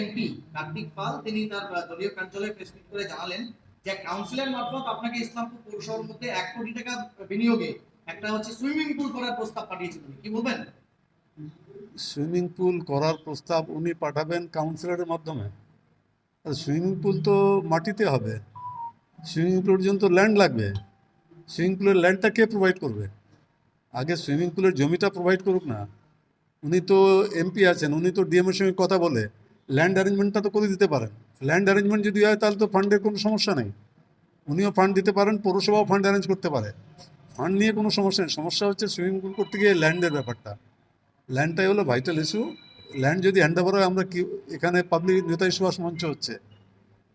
MP Kartik পাল তিনি তার দলীয় কার্যালয়ে প্রেস করে জানালেন যে মারফত আপনাকে ইসলামপুর পৌরসভার মধ্যে এক কোটি টাকা বিনিয়োগে একটা হচ্ছে সুইমিং পুল করার প্রস্তাব পাঠিয়েছেন উনি। কি বলবেন? সুইমিং পুল করার প্রস্তাব উনি পাঠাবেন কাউন্সিলরের মাধ্যমে। সুইমিং পুল তো মাটিতে হবে। সুইমিং পুলের জন্য ল্যান্ড লাগবে। সুইমিং পুলের ল্যান্ডটা কে প্রোভাইড করবে? আগে সুইমিং পুলের জমিটা প্রোভাইড করুক না। উনি তো এমপি আছেন, উনি তো ডিএমের সঙ্গে কথা বলে। ল্যান্ড অ্যারেঞ্জমেন্টটা তো করে দিতে পারেন। ল্যান্ড অ্যারেঞ্জমেন্ট যদি হয়, তাহলে তো ফান্ডের কোনো সমস্যা নেই। উনিও ফান্ড দিতে পারেন, পৌরসভাও ফান্ড অ্যারেঞ্জ করতে পারে। ফান্ড নিয়ে কোনো সমস্যা নেই। সমস্যা হচ্ছে সুইমিং পুল করতে গিয়ে ল্যান্ডের ব্যাপারটা। ল্যান্ডটাই হলো ভাইটাল ইস্যু ল্যান্ড যদি হ্যান্ড ওভার হয়, আমরা কি, এখানে পাবলিক নেতাজি সুভাষ মঞ্চ হচ্ছে।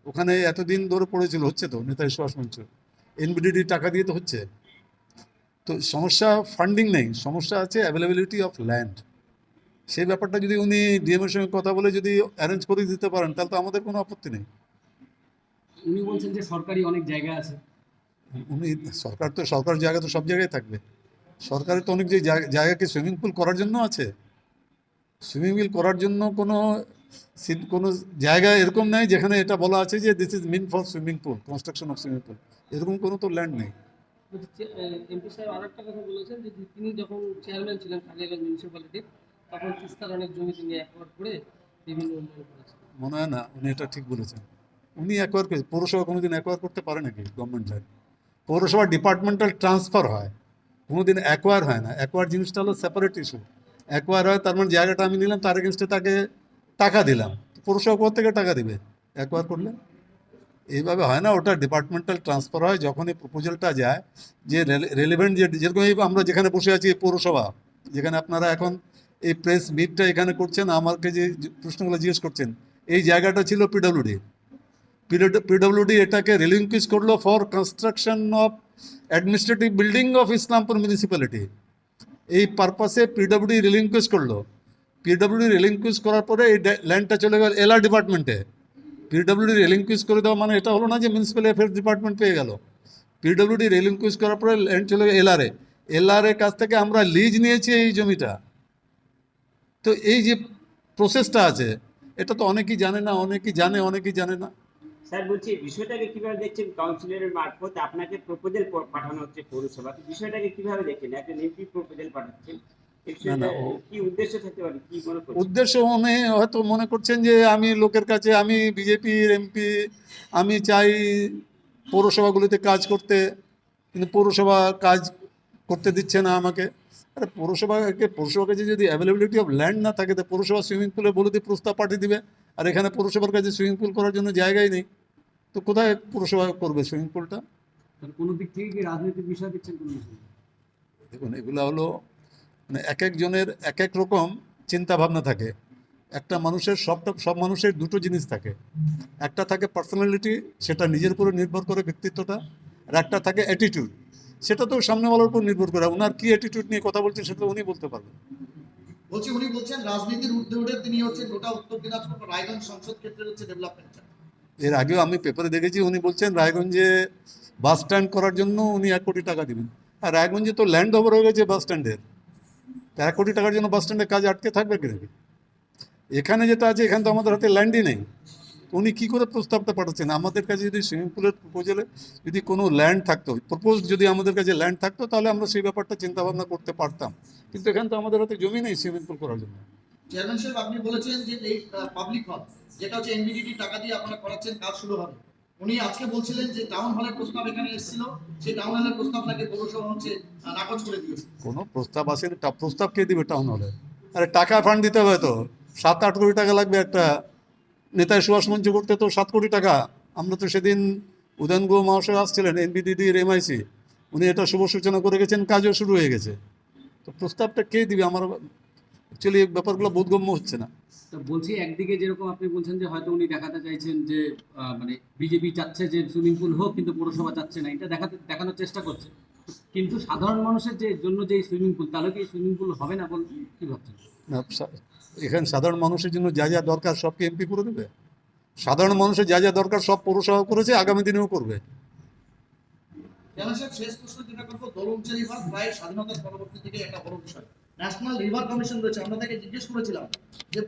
ওখানে এতদিন ধরে পড়েছিল, হচ্ছে তো নেতাজি সুভাষ মঞ্চ। এনবিডিডি টাকা দিয়ে তো হচ্ছে। তো সমস্যা ফান্ডিং নেই। সমস্যা আছে অ্যাভেলেবিলিটি অফ ল্যান্ড সেই ব্যাপারটা যদি উনি ডিএমের সঙ্গে কথা বলে যদি অ্যারেঞ্জ করে দিতে পারেন তাহলে তো আমাদের কোনো আপত্তি নেই। উনি বলছেন যে সরকারি অনেক জায়গা আছে। উনি সরকার তো সরকার জায়গা তো সব জায়গায় থাকবে। সরকারের তো অনেক যে জায়গা- জায়গা সুইমিং পুল করার জন্য আছে। সুইমিং পুল করার জন্য কোনো কোনো জায়গা এরকম নাই যেখানে এটা বলা আছে যে this is mean for swimming pool construction of swimming pool এরকম কোনো তো ল্যান্ড নেই। এমপি সাহেব আর একটা কথা বলেছেন যে তিনি যখন চেয়ারম্যান ছিলেন কালিয়াগঞ্জ মিউনিসিপ্যালিটির তখন তিস্তার অনেক জমি তিনি অ্যাকোয়ার করে বিভিন্ন উন্নয়ন করেছেন। মনে হয় না, উনি এটা ঠিক বলেছেন। উনি অ্যাকোয়ার করে পৌরসভা কোনোদিন অ্যাকোয়ার করতে পারে নাকি গভর্নমেন্ট ল্যান্ড পৌরসভা ডিপার্টমেন্টাল ট্রান্সফার হয়। কোনোদিন অ্যাকোয়ার হয় না। অ্যাকোয়ার জিনিসটা হলো সেপারেট ইস্যু অ্যাকোয়ার হয়, তার মানে জায়গাটা আমি নিলাম, তার এগেনস্টে তাকে টাকা দিলাম। পৌরসভা কোথা থেকে টাকা দিবে? অ্যাকোয়ার করলে? এইভাবে হয় না, ওটা ডিপার্টমেন্টাল ট্রান্সফার হয়। যখন এই প্রপোজালটা যায়, যে রেলিভেন্ট যে যেরকম আমরা যেখানে বসে আছি পৌরসভা, যেখানে আপনারা এখন এই প্রেস মিটটা এখানে করছেন, আমাকে যে প্রশ্নগুলো জিজ্ঞেস করছেন, এই জায়গাটা ছিল পিডব্লিউডি পিডব্লিউডি এটাকে রিলিঙ্কুইজ করল for construction of administrative building of Islampur municipality এই পারপাসে পিডব্লিউডি রিলিঙ্কুইজ করল। পিডব্লিউডি রিলিঙ্কুইজ করার পরে এই ল্যান্ডটা চলে গেল এলআর ডিপার্টমেন্টে পিডব্লিউডি রিলিঙ্কুইজ করে দেওয়া মানে এটা হলো না যে মিউনিসিপ্যাল অ্যাফেয়ার্স ডিপার্টমেন্ট পেয়ে গেল। পিডব্লিউডি রিলিঙ্কুইজ করার পরে ল্যান্ড চলে গেল এলআরএ এলআরএ কাছ থেকে আমরা লিজ নিয়েছি এই জমিটা। তো এই যে প্রসেসটা আছে এটা তো অনেকেই জানে না অনেকেই জানে অনেকেই জানে না। স্যার বলছি বিষয়টাকে কীভাবে দেখছেন কাউন্সিলরের মারফত? আপনাকে প্রপোজাল পাঠানো হচ্ছে পৌরসভাকে বিষয়টাকে কীভাবে দেখছেন? একজন এমপি প্রপোজাল পাঠাচ্ছেন। উদ্দেশ্য মনে উনি হয়তো মনে করছেন যে আমি লোকের কাছে আমি বিজেপির এমপি আমি চাই পৌরসভাগুলিতে কাজ করতে কিন্তু পৌরসভা কাজ করতে দিচ্ছে না আমাকে। আরে পৌরসভাকে পৌরসভার কাছে যদি অ্যাভেলেবিলিটি অফ ল্যান্ড না থাকে তো পৌরসভা সুইমিং পুলে বলে দিয়ে প্রস্তাব পাঠিয়ে দিবে। আর এখানে পৌরসভার কাছে সুইমিং পুল করার জন্য জায়গাই নেই। তো কোথায় পৌরসভা করবে সুইমিং পুলটা কোনো দিক থেকে কি রাজনৈতিক বিষয় কোনো দেখুন এগুলো হলো মানে এক একজনের এক এক রকম চিন্তা ভাবনা থাকে। একটা মানুষের সবটা সব মানুষের দুটো জিনিস থাকে। একটা থাকে পার্সোনালিটি সেটা নিজের উপরে নির্ভর করে ব্যক্তিত্বটা। আর একটা থাকে অ্যাটিটিউড সেটা তো সামনেওয়ালার উপর নির্ভর করে। ওনার কি অ্যাটিটিউড নিয়ে কথা বলছেন সেটা উনি বলতে পারবেন। বলছি উনি বলছেন রাজনীতির ঊর্ধ্বে উঠে তিনি হচ্ছে গোটা উত্তর দিনাজপুর রায়গঞ্জ সংসদ ক্ষেত্রের হচ্ছে ডেভেলপমেন্ট এর আগেও আমি পেপারে দেখেছি উনি বলছেন রায়গঞ্জে বাস স্ট্যান্ড করার জন্য উনি এক কোটি টাকা দিবেন। আর রায়গঞ্জে তো ল্যান্ড ওভার হয়ে গেছে বাস স্ট্যান্ডের এক কোটি টাকার জন্য বাস স্ট্যান্ডের কাজ আটকে থাকবে কি এখানে যেটা আছে এখানে তো আমাদের হাতে ল্যান্ডই নেই। উনি কী করে প্রস্তাবটা পাঠাচ্ছেন? আমাদের কাছে যদি সুইমিং পুলের প্রপোজালে যদি কোনো ল্যান্ড থাকতো প্রপোজ যদি আমাদের কাছে ল্যান্ড থাকতো তাহলে আমরা সেই ব্যাপারটা চিন্তা ভাবনা করতে পারতাম। কিন্তু এখানে তো আমাদের হাতে জমি নেই সুইমিং পুল করার জন্য। চেয়ারম্যান সাহেব আপনি বলেছেন যে এই পাবলিক হল যেটা হচ্ছে এনবিডিটি টাকা দিয়ে আপনারা করাচ্ছেন কাজ শুরু হবে। উনি আজকে বলছিলেন যে টাউন হলের প্রস্তাব এখানে এসেছিল সেই টাউন হলের প্রস্তাব নাকি পৌরসভা হচ্ছে নাকচ করে দিয়েছে। কোনো প্রস্তাব আসেনি প্রস্তাব কে দিবে টাউন হলে আরে টাকা ফান্ড দিতে হবে তো। সাত আট কোটি টাকা লাগবে একটা নেতায় সুভাষ মঞ্চ করতে তো সাত কোটি টাকা। আমরা তো সেদিন উদয়ন গুহ মহাশয় আসছিলেন এনবি এনবিডিডির এমআইসি। উনি এটা শুভ সূচনা করে গেছেন, কাজও শুরু হয়ে গেছে। তো প্রস্তাবটা কে দিবে? আমার অ্যাকচুয়ালি ব্যাপারগুলো বোধগম্য হচ্ছে না। বলছি, একদিকে যেরকম আপনি বলছেন যে হয়তো উনি দেখাতে চাইছেন যে মানে বিজেপি চাচ্ছে যে সুইমিং পুল হোক, কিন্তু পৌরসভা চাচ্ছে না। এটা দেখাতে দেখানোর চেষ্টা করছে। কিন্তু সাধারণ মানুষের যে জন্য যে সুইমিং পুল তাহলে কি সুইমিং পুল হবে না বল? কি ভাবছেন? না এখানে সাধারণ মানুষের জন্য যা যা দরকার সবকে এমপি করে দেবে। সাধারণ মানুষের যা যা দরকার সব পৌরসভা করেছে আগামী দিনেও করবে। শেষ প্রশ্ন যেটা করব দলুঞ্চা রিভার প্রায় স্বাধীনতার পরবর্তী থেকে একটা বড় বিষয়। ন্যাশনাল রিভার কমিশন রয়েছে আমরা তাকে জিজ্ঞেস করেছিলাম যে